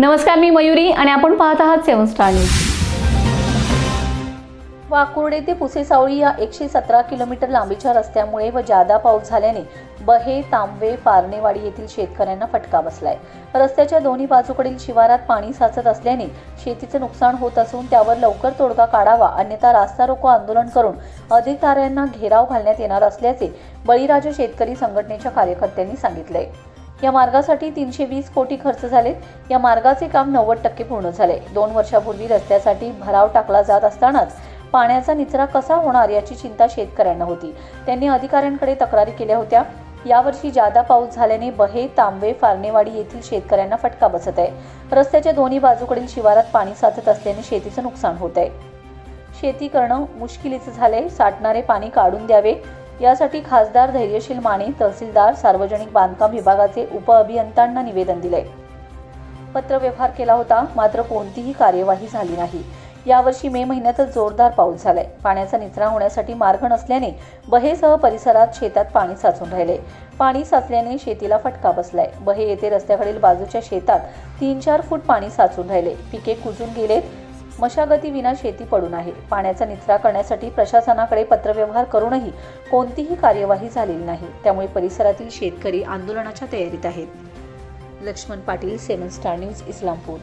नमस्कार मी मयुरी आणि आपण पाहत आहात सेवन स्टार न्यूज. वाकुर्डे ते पुसेसावळी या एकशे सतरा किलोमीटर लांबीच्या रस्त्यामुळे व जादा पाऊस झाल्याने बहे तांबे पारणेवाडी येथील शेतकऱ्यांना फटका बसलाय. रस्त्याच्या दोन्ही बाजूकडील शिवारात पाणी साचत असल्याने शेतीचे नुकसान होत असून त्यावर लवकर तोडगा काढावा अन्यथा रास्ता रोको आंदोलन करून अधिकाऱ्यांना घेराव घालण्यात येणार असल्याचे बळीराजा शेतकरी संघटनेच्या कार्यकर्त्यांनी सांगितलंय. या मार्गासाठी तीनशे वीस कोटी खर्च झालेत. या मार्गाचे काम नव्वद टक्के पूर्ण झाले. दोन वर्षापूर्वी रस्त्यासाठी भराव टाकला जात असतानाच पाण्याचा निचरा कसा होणार याची चिंता शेतकऱ्यांना होती. त्यांनी अधिकाऱ्यांकडे तक्रारी केल्या होत्या. यावर्षी जादा पाऊस झाल्याने बहे तांबे फारणेवाडी येथील शेतकऱ्यांना फटका बसत आहे. रस्त्याच्या दोन्ही बाजूकडील शिवारात पाणी साचत असल्याने शेतीचं नुकसान होत आहे. शेती करणं मुश्किलीचं झालंय. साठणारे पाणी काढून द्यावे. यासाठी खासदार धैर्यशील माने तहसीलदार सार्वजनिक बांधकाम विभागाचे उपअभियंत्यांना निवेदन दिले. पत्रव्यवहार केला होता मात्र कोणतीही कार्यवाही झाली नाही. यावर्षी मे महिन्यातच जोरदार पाऊस झालाय. पाण्याचा निचरा होण्यासाठी मार्ग नसल्याने बहेसह परिसरात शेतात पाणी साचून राहिले. पाणी साचल्याने शेतीला फटका बसलाय. बहे येथे रस्त्याकडील बाजूच्या शेतात तीन चार फूट पाणी साचून राहिले. पिके कुजून गेलेत. मशागतीविना शेती पडून आहे पाण्याचा निचरा करण्यासाठी प्रशासनाकडे पत्रव्यवहार करूनही कोणतीही कार्यवाही झालेली नाही. त्यामुळे परिसरातील शेतकरी आंदोलनाच्या तयारीत आहेत. Laxman Patil seven star news Islampur.